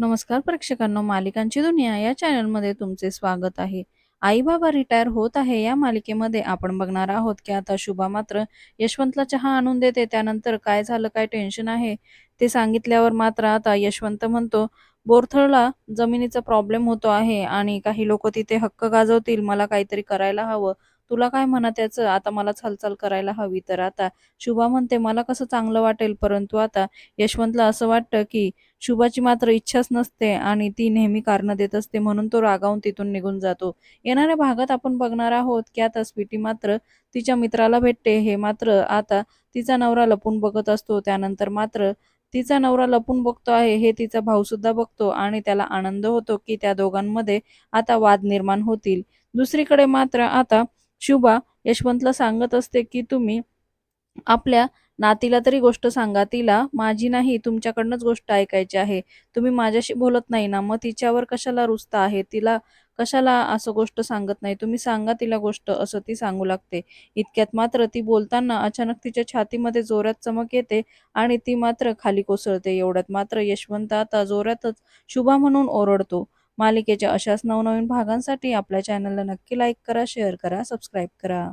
नमस्कार प्रेक्षकांनो मालिकांची दुनिया या चॅनलमध्ये तुमचे स्वागत आहे. आई बाबा रिटायर होत आहे या मालिकेमध्ये आपण बघणार आहोत की आता शुभा मात्र यशवंतला चहा आणून देते. त्यानंतर काय झालं काय टेन्शन आहे ते सांगितल्यावर मात्र आता यशवंत म्हणतो बोरथळला जमिनीचा प्रॉब्लेम होतो आहे आणि काही लोक तिथे हक्क गाजवतील मला काहीतरी करायला हवं. तुला काय म्हणा त्याचं आता मलाच हालचाल करायला हवी. तर आता शुभा म्हणते मला कसं चांगलं वाटेल? परंतु आता यशवंतला असं वाटतं की शुभाची मात्र इच्छाच नसते आणि ती नेहमी कारणं देत असते म्हणून तो रागावून तिथून निघून जातो. येणाऱ्या भागात आपण बघणार आहोत की आता स्वीटी मात्र तिच्या मित्राला भेटते. हे मात्र आता तिचा नवरा लपून बघत असतो. त्यानंतर मात्र तिचा नवरा लपून बघतो आहे हे तिचा भाऊ सुद्धा बघतो आणि त्याला आनंद होतो की त्या दोघांमध्ये आता वाद निर्माण होतील. दुसरीकडे मात्र आता शुभा यशवंतला सांगत असते की तुम्ही आपल्या नातीला तरी गोष्ट सांगा तिला माझी नाही तुमच्याकडनंच गोष्ट ऐकायची आहे. तुम्ही माझ्याशी बोलत नाही ना मग तिच्यावर कशाला रुसता आहे? तिला कशाला असं गोष्ट सांगत नाही? तुम्ही सांगा तिला गोष्ट असं ती सांगू लागते. इतक्यात मात्र ती बोलताना अचानक तिच्या छातीमध्ये जोरात चमक येते आणि ती मात्र खाली कोसळते एवढ्यात मात्र यशवंत आता जोरातच शुभा म्हणून ओरडतो. मालिकेच्या अशाच नवनवीन भागांसाठी आपल्या चॅनलला नक्की लाईक करा शेअर करा सबस्क्राईब करा.